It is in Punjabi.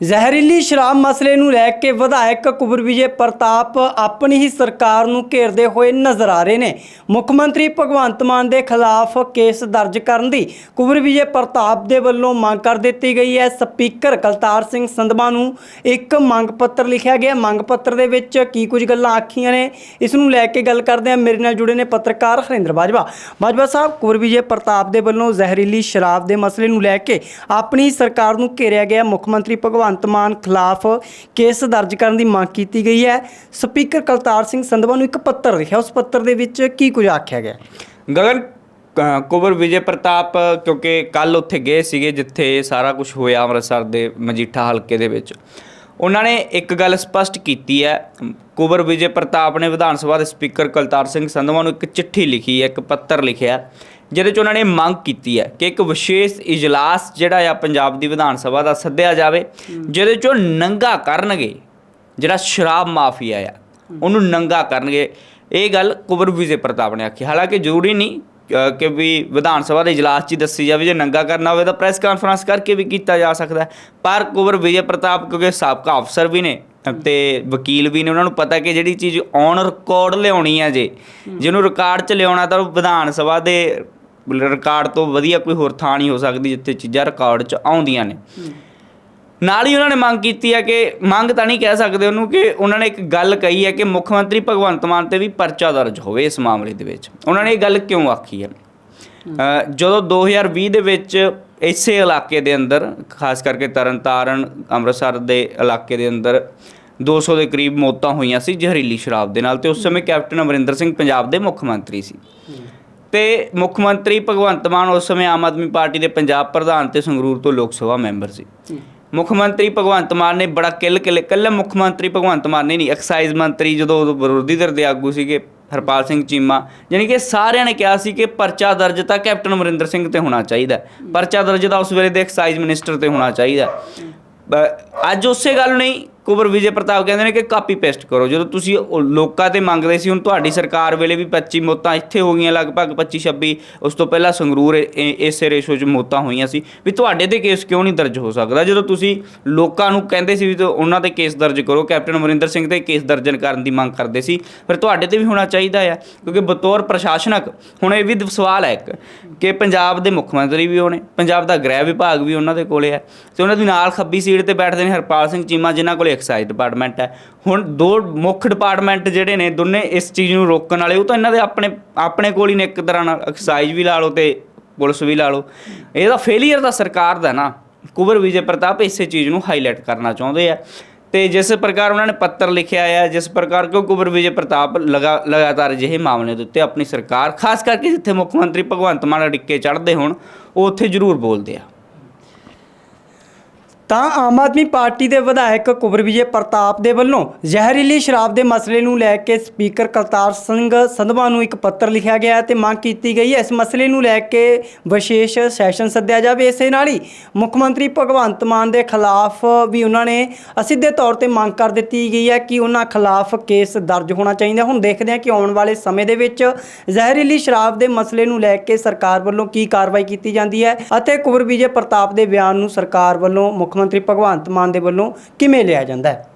ਜ਼ਹਿਰੀਲੀ ਸ਼ਰਾਬ ਮਸਲੇ ਨੂੰ ਲੈ ਕੇ ਵਿਧਾਇਕ ਕੁਬਰ ਵਿਜੇ ਪ੍ਰਤਾਪ ਆਪਣੀ ਹੀ ਸਰਕਾਰ ਨੂੰ ਘੇਰਦੇ ਹੋਏ ਨਜ਼ਰ ਆ ਰਹੇ ਨੇ। ਮੁੱਖ ਮੰਤਰੀ ਭਗਵੰਤ ਮਾਨ ਦੇ ਖਿਲਾਫ ਕੇਸ ਦਰਜ ਕਰਨ ਦੀ ਕੁਬਰ ਵਿਜੇ ਪ੍ਰਤਾਪ ਦੇ ਵੱਲੋਂ ਮੰਗ ਕਰ ਦਿੱਤੀ ਗਈ ਹੈ। ਸਪੀਕਰ ਕਲਤਾਰ ਸਿੰਘ ਸੰਧਵਾ ਨੂੰ ਇੱਕ ਮੰਗ ਪੱਤਰ ਲਿਖਿਆ ਗਿਆ। ਮੰਗ ਪੱਤਰ ਦੇ ਵਿੱਚ ਕੀ ਕੁਝ ਗੱਲਾਂ ਆਖੀਆਂ ਨੇ, ਇਸ ਨੂੰ ਲੈ ਕੇ ਗੱਲ ਕਰਦੇ ਹਾਂ। ਮੇਰੇ ਨਾਲ ਜੁੜੇ ਨੇ ਪੱਤਰਕਾਰ ਹਰਿੰਦਰ ਬਾਜਵਾ। ਬਾਜਵਾ ਸਾਹਿਬ, ਕੁਬਰ ਵਿਜੇ ਪ੍ਰਤਾਪ ਦੇ ਵੱਲੋਂ ਜ਼ਹਿਰੀਲੀ ਸ਼ਰਾਬ ਦੇ ਮਸਲੇ ਨੂੰ ਲੈ ਕੇ ਆਪਣੀ ਸਰਕਾਰ ਨੂੰ ਘੇਰਿਆ ਗਿਆ ਮੁੱਖ ਮੰਤਰੀ ਭਗਵੰਤ ਭਗਵੰਤ ਮਾਨ ਖਿਲਾਫ ਕੇਸ ਦਰਜ ਕਰਨ ਦੀ ਮੰਗ ਕੀਤੀ ਗਈ ਹੈ। ਸਪੀਕਰ ਕਲਤਾਰ ਸਿੰਘ ਸੰਧਵਾ ਨੂੰ ਇੱਕ ਪੱਤਰ ਲਿਖਿਆ। ਉਸ ਪੱਤਰ ਦੇ ਵਿੱਚ ਕੀ ਕੁਝ ਆਖਿਆ ਗਿਆ? ਗਗਨ ਅ, ਵਿਜੇ ਪ੍ਰਤਾਪ ਕਿਉਂਕਿ ਕੱਲ ਉੱਥੇ ਗਏ ਸੀਗੇ ਜਿੱਥੇ ਸਾਰਾ ਕੁਝ ਹੋਇਆ ਅੰਮ੍ਰਿਤਸਰ ਦੇ ਮਜੀਠਾ ਹਲਕੇ ਦੇ ਵਿੱਚ। ਉਹਨਾਂ ਨੇ ਇੱਕ ਗੱਲ ਸਪਸ਼ਟ ਕੀਤੀ ਹੈ। ਕੁੰਵਰ ਵਿਜੇ ਪ੍ਰਤਾਪ ਨੇ ਵਿਧਾਨ ਸਭਾ ਦੇ ਸਪੀਕਰ ਕੁਲਤਾਰ ਸਿੰਘ ਸੰਧਵਾ ਨੂੰ ਇੱਕ ਚਿੱਠੀ ਲਿਖੀ ਹੈ ਇੱਕ ਪੱਤਰ ਲਿਖਿਆ। ਜਿਹਦੇ 'ਚ ਉਹਨਾਂ ਨੇ ਮੰਗ ਕੀਤੀ ਹੈ ਕਿ ਇੱਕ ਵਿਸ਼ੇਸ਼ ਇਜਲਾਸ ਜਿਹੜਾ ਆ ਪੰਜਾਬ ਦੀ ਵਿਧਾਨ ਸਭਾ ਦਾ ਸੱਦਿਆ ਜਾਵੇ, ਜਿਹਦੇ 'ਚੋਂ ਨੰਗਾ ਕਰਨਗੇ ਜਿਹੜਾ ਸ਼ਰਾਬ ਮਾਫੀਆ ਆ, ਉਹਨੂੰ ਨੰਗਾ ਕਰਨਗੇ ਇਹ ਗੱਲ ਕੁਬਰ ਵਿਜੇ ਪ੍ਰਤਾਪ ਨੇ ਆਖੀ ਹਾਲਾਂਕਿ ਜ਼ਰੂਰੀ ਨਹੀਂ ਕਿ ਵੀ ਵਿਧਾਨ ਸਭਾ ਦੇ ਇਜਲਾਸ 'ਚ ਹੀ ਦੱਸੀ ਜਾਵੇ, ਜੇ ਨੰਗਾ ਕਰਨਾ ਹੋਵੇ ਤਾਂ ਪ੍ਰੈਸ ਕਾਨਫਰੰਸ ਕਰਕੇ ਵੀ ਕੀਤਾ ਜਾ ਸਕਦਾ ਹੈ। ਪਰ ਕੁਬਰ ਵਿਜੇ ਪ੍ਰਤਾਪ, ਕਿਉਂਕਿ ਸਾਬਕਾ ਅਫਸਰ ਵੀ ਨੇ ਤੇ ਵਕੀਲ ਵੀ ਨੇ, ਉਹਨਾਂ ਨੂੰ ਪਤਾ ਕਿ ਜਿਹੜੀ ਚੀਜ਼ ਔਨ ਰਿਕਾਰਡ ਲਿਆਉਣੀ ਹੈ ਜੇ, ਜਿਹਨੂੰ ਰਿਕਾਰਡ 'ਚ ਲਿਆਉਣਾ ਤਾਂ ਉਹ ਵਿਧਾਨ ਸਭਾ ਦੇ ਰਿਕਾਰਡ ਤੋਂ ਵਧੀਆ ਕੋਈ ਹੋਰ ਥਾਂ ਨਹੀਂ ਹੋ ਸਕਦੀ ਜਿੱਥੇ ਚੀਜ਼ਾਂ ਰਿਕਾਰਡ 'ਚ ਆਉਂਦੀਆਂ ਨੇ। ਨਾਲ ਹੀ ਉਹਨਾਂ ਨੇ ਮੰਗ ਕੀਤੀ ਹੈ ਕਿ ਮੰਗ ਤਾਂ ਨਹੀਂ ਕਹਿ ਸਕਦੇ ਉਹਨੂੰ ਕਿ ਉਹਨਾਂ ਨੇ ਇੱਕ ਗੱਲ ਕਹੀ ਹੈ ਕਿ ਮੁੱਖ ਮੰਤਰੀ ਭਗਵੰਤ ਮਾਨ ਤੇ ਵੀ ਪਰਚਾ ਦਰਜ ਹੋਵੇ ਇਸ ਮਾਮਲੇ ਦੇ ਵਿੱਚ। ਉਹਨਾਂ ਨੇ ਇਹ ਗੱਲ ਕਿਉਂ ਆਖੀ ਹੈ। ਜਦੋਂ 2020 ਦੇ ਵਿੱਚ ਇਸੇ ਇਲਾਕੇ ਦੇ ਅੰਦਰ ਖਾਸ ਕਰਕੇ ਤਰਨਤਾਰਨ ਅੰਮ੍ਰਿਤਸਰ ਦੇ ਇਲਾਕੇ ਦੇ ਅੰਦਰ 200 ਦੇ ਕਰੀਬ ਮੌਤਾਂ ਹੋਈਆਂ ਸੀ ਜ਼ਹਿਰੀਲੀ ਸ਼ਰਾਬ ਦੇ ਨਾਲ ਤੇ ਉਸ ਸਮੇਂ ਕੈਪਟਨ ਅਮਰਿੰਦਰ ਸਿੰਘ ਪੰਜਾਬ ਦੇ ਮੁੱਖ ਮੰਤਰੀ ਸੀ। ਤੇ ਮੁੱਖ ਮੰਤਰੀ ਭਗਵੰਤ ਮਾਨ ਉਸ ਸਮੇਂ ਆਮ ਆਦਮੀ ਪਾਰਟੀ ਦੇ ਪੰਜਾਬ ਪ੍ਰਧਾਨ ਤੇ ਸੰਗਰੂਰ ਤੋਂ ਲੋਕ ਸਭਾ ਮੈਂਬਰ ਸੀ। ਮੁੱਖ ਮੰਤਰੀ ਭਗਵੰਤ ਮਾਨ ਨੇ ਬੜਾ ਕਿੱਲ ਕਿੱਲ ਕੱਲਾ ਮੁੱਖ ਮੰਤਰੀ ਭਗਵੰਤ ਮਾਨ ਨੇ ਨਹੀਂ ਐਕਸਾਈਜ਼ ਮੰਤਰੀ ਜਦੋਂ ਉਦੋਂ ਵਿਰੋਧੀ ਧਿਰ ਦੇ ਆਗੂ ਸੀਗੇ ਹਰਪਾਲ ਸਿੰਘ ਚੀਮਾ ਯਾਨੀ ਕਿ ਸਾਰਿਆਂ ਨੇ ਕਿਹਾ ਸੀ ਕਿ ਪਰਚਾ ਦਰਜ ਤਾਂ ਕੈਪਟਨ ਅਮਰਿੰਦਰ ਸਿੰਘ ਤੇ ਹੋਣਾ ਚਾਹੀਦਾ। ਪਰਚਾ ਦਰਜ ਤਾਂ ਉਸ ਵੇਲੇ ਦੇ ਐਕਸਾਈਜ਼ ਮਿਨਿਸਟਰ ਤੇ ਹੋਣਾ ਚਾਹੀਦਾ ਅੱਜ ਉਸੇ ਗੱਲ ਨਹੀਂ ਕੁਬਰ ਵਿਜੇ ਪ੍ਰਤਾਪ ਕਹਿੰਦੇ ਨੇ ਕਿ ਕਾਪੀ ਪੇਸਟ ਕਰੋ। ਜਦੋਂ ਤੁਸੀਂ ਲੋਕਾਂ ਤੇ ਮੰਗਦੇ ਸੀ, ਹੁਣ ਤੁਹਾਡੀ ਸਰਕਾਰ ਵੇਲੇ ਵੀ 25 ਮੌਤਾਂ ਇੱਥੇ ਹੋ ਗਈਆਂ, ਲਗਭਗ 25 26 ਉਸ ਤੋਂ ਪਹਿਲਾਂ ਸੰਗਰੂਰ ਇ- ਇਸੇ ਰੇਸ਼ੋ 'ਚ ਮੌਤਾਂ ਹੋਈਆਂ ਸੀ। ਵੀ ਤੁਹਾਡੇ ਤੇ ਕੇਸ ਕਿਉਂ ਨਹੀਂ ਦਰਜ ਹੋ ਸਕਦਾ? ਜਦੋਂ ਤੁਸੀਂ ਲੋਕਾਂ ਨੂੰ ਕਹਿੰਦੇ ਸੀ ਵੀ ਉਹਨਾਂ ਤੇ ਕੇਸ ਦਰਜ ਕਰੋ, ਕੈਪਟਨ ਅਮਰਿੰਦਰ ਸਿੰਘ ਤੇ ਕੇਸ ਦਰਜ ਕਰਨ ਦੀ ਮੰਗ ਕਰਦੇ ਸੀ, ਫਿਰ ਤੁਹਾਡੇ ਤੇ ਵੀ ਹੋਣਾ ਚਾਹੀਦਾ ਆ। ਕਿਉਂਕਿ ਬਤੌਰ ਪ੍ਰਸ਼ਾਸਨਕ, ਹੁਣ ਇਹ ਵੀ ਸਵਾਲ ਹੈ ਇੱਕ, ਕਿ ਪੰਜਾਬ ਦੇ ਮੁੱਖ ਮੰਤਰੀ ਵੀ ਹੋਣੇ, ਪੰਜਾਬ ਦਾ ਗ੍ਰਹਿ ਵਿਭਾਗ ਵੀ ਉਹਨਾਂ ਦੇ ਕੋਲੇ ਹੈ। ਤੇ ਉਹਨਾਂ ਦੀ ਨਾਲ ਖੱਬੀ ਸੀਟ ਤੇ ਬੈਠਦੇ ਨੇ ਹਰਪਾਲ ਸਿੰਘ ਚੀਮਾ, ਜਿਨ੍ਹਾਂ ਕੋਲੇ ਐਕਸਾਈਜ਼ ਡਿਪਾਰਟਮੈਂਟ ਹੈ। ਹੁਣ ਦੋ ਮੁੱਖ ਡਿਪਾਰਟਮੈਂਟ ਜਿਹੜੇ ਨੇ, ਦੋਨੇ ਇਸ ਚੀਜ਼ ਨੂੰ ਰੋਕਣ ਵਾਲੇ, ਉਹ ਤਾਂ ਇਹਨਾਂ ਦੇ ਆਪਣੇ ਆਪਣੇ ਕੋਲ ਹੀ ਨੇ, ਇੱਕ ਤਰ੍ਹਾਂ ਨਾਲ ਐਕਸਾਈਜ਼ ਵੀ ਲਾ ਲਓ ਤੇ ਪੁਲਿਸ ਵੀ ਲਾ ਲਓ। ਇਹਦਾ ਫੇਲੀਅਰ ਦਾ ਸਰਕਾਰ ਦਾ ਨਾ। ਕੁਬਰ ਵਿਜੇ ਪ੍ਰਤਾਪ ਇਸੇ ਚੀਜ਼ ਨੂੰ ਹਾਈਲਾਈਟ ਕਰਨਾ ਚਾਹੁੰਦੇ ਆ। ਤੇ ਜਿਸ ਪ੍ਰਕਾਰ ਉਹਨਾਂ ਨੇ ਪੱਤਰ ਲਿਖਿਆ ਆ, ਜਿਸ ਪ੍ਰਕਾਰ ਕਿਉਂ ਕੁਬਰ ਵਿਜੇ ਪ੍ਰਤਾਪ ਲਗਾ, ਲਗਾਤਾਰ ਅਜਿਹੇ ਮਾਮਲੇ ਦੇ ਉੱਤੇ ਆਪਣੀ ਸਰਕਾਰ, ਖਾਸ ਕਰਕੇ ਜਿੱਥੇ ਮੁੱਖ ਮੰਤਰੀ ਭਗਵੰਤ ਮਾਨ ਅੜਿੱਕੇ ਚੜ੍ਹਦੇ ਹੋਣ, ਉਹ ਉੱਥੇ ਜ਼ਰੂਰ ਬੋਲਦੇ ਆ। ਤਾਂ ਆਮ ਆਦਮੀ ਪਾਰਟੀ ਦੇ ਵਿਧਾਇਕ ਕੁਬਰ ਵਿਜੇ ਪ੍ਰਤਾਪ ਦੇ ਵੱਲੋਂ ਜ਼ਹਿਰੀਲੀ ਸ਼ਰਾਬ ਦੇ ਮਸਲੇ ਨੂੰ ਲੈ ਕੇ ਸਪੀਕਰ ਕਰਤਾਰ ਸਿੰਘ ਸੰਧਵਾ ਨੂੰ ਇੱਕ ਪੱਤਰ ਲਿਖਿਆ ਗਿਆ ਹੈ ਤੇ ਮੰਗ ਕੀਤੀ ਗਈ ਹੈ ਇਸ ਮਸਲੇ ਨੂੰ ਲੈ ਕੇ ਵਿਸ਼ੇਸ਼ ਸੈਸ਼ਨ ਸੱਦਿਆ ਜਾਵੇ। ਇਸੇ ਨਾਲ ਹੀ ਮੁੱਖ ਮੰਤਰੀ ਭਗਵੰਤ ਮਾਨ ਦੇ ਖਿਲਾਫ ਵੀ ਉਹਨਾਂ ਨੇ ਅਸਿੱਧੇ ਤੌਰ ਤੇ ਮੰਗ ਕਰ ਦਿੱਤੀ ਗਈ ਹੈ ਕਿ ਉਹਨਾਂ ਖਿਲਾਫ ਕੇਸ ਦਰਜ ਹੋਣਾ ਚਾਹੀਦਾ ਹੁਣ ਦੇਖਦੇ ਹਾਂ ਕਿ ਆਉਣ ਵਾਲੇ ਸਮੇਂ ਦੇ ਵਿੱਚ ਜ਼ਹਿਰੀਲੀ ਸ਼ਰਾਬ ਦੇ ਮਸਲੇ ਨੂੰ ਲੈ ਕੇ ਸਰਕਾਰ ਵੱਲੋਂ ਕੀ ਕਾਰਵਾਈ ਕੀਤੀ ਜਾਂਦੀ ਹੈ ਅਤੇ ਕੁਬਰ ਵਿਜੇ ਪ੍ਰਤਾਪ ਦੇ ਬਿਆਨ ਨੂੰ ਸਰਕਾਰ ਵੱਲੋਂ ਮੁੱਖ ਮੁੱਖ ਮੰਤਰੀ ਭਗਵੰਤ ਮਾਨ ਦੇ ਵੱਲੋਂ ਕਿਵੇਂ ਲਿਆ ਜਾਂਦਾ ਹੈ?